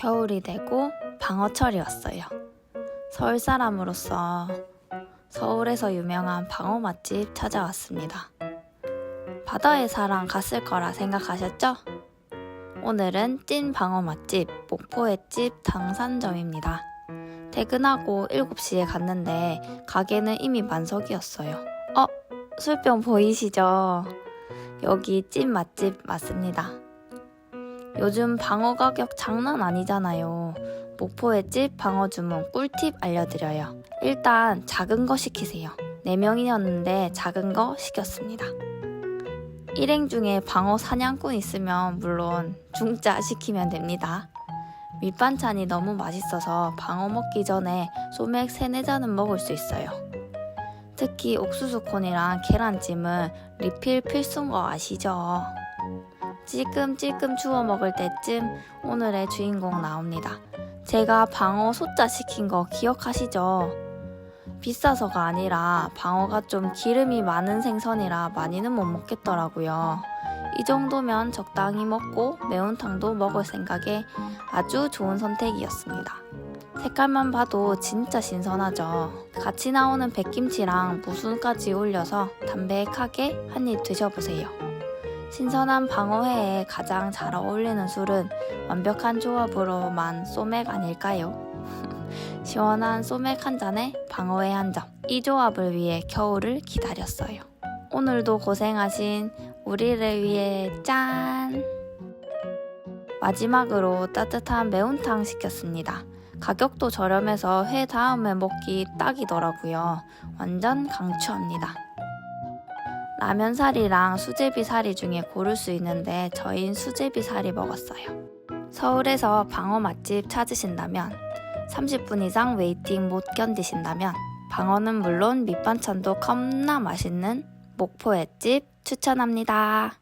겨울이 되고 방어철이 왔어요. 서울 사람으로서 서울에서 유명한 방어 맛집 찾아왔습니다. 바다의 사랑 갔을 거라 생각하셨죠? 오늘은 찐 방어 맛집 목포의 집 당산점입니다. 퇴근하고 7시에 갔는데 가게는 이미 만석이었어요. 어? 술병 보이시죠? 여기 찐 맛집 맞습니다. 요즘 방어 가격 장난 아니잖아요. 목포의 집 방어 주문 꿀팁 알려드려요. 일단 작은 거 시키세요. 4명이었는데 작은 거 시켰습니다. 일행 중에 방어 사냥꾼 있으면 물론 중짜 시키면 됩니다. 밑반찬이 너무 맛있어서 방어 먹기 전에 소맥 3, 4잔은 먹을 수 있어요. 특히 옥수수콘이랑 계란찜은 리필 필수인 거 아시죠? 찔끔찔끔 주워 먹을 때쯤 오늘의 주인공 나옵니다. 제가 방어 소자 시킨 거 기억하시죠? 비싸서가 아니라 방어가 좀 기름이 많은 생선이라 많이는 못 먹겠더라고요. 이 정도면 적당히 먹고 매운탕도 먹을 생각에 아주 좋은 선택이었습니다. 색깔만 봐도 진짜 신선하죠. 같이 나오는 백김치랑 무순까지 올려서 담백하게 한 입 드셔보세요. 신선한 방어회에 가장 잘 어울리는 술은 완벽한 조합으로만 소맥 아닐까요? 시원한 소맥 한 잔에 방어회 한 점. 이 조합을 위해 겨울을 기다렸어요. 오늘도 고생하신 우리를 위해 짠! 마지막으로 따뜻한 매운탕 시켰습니다. 가격도 저렴해서 회 다음에 먹기 딱이더라고요. 완전 강추합니다. 라면 사리랑 수제비 사리 중에 고를 수 있는데 저희는 수제비 사리 먹었어요. 서울에서 방어 맛집 찾으신다면 30분 이상 웨이팅 못 견디신다면 방어는 물론 밑반찬도 겁나 맛있는 목포의 집 추천합니다.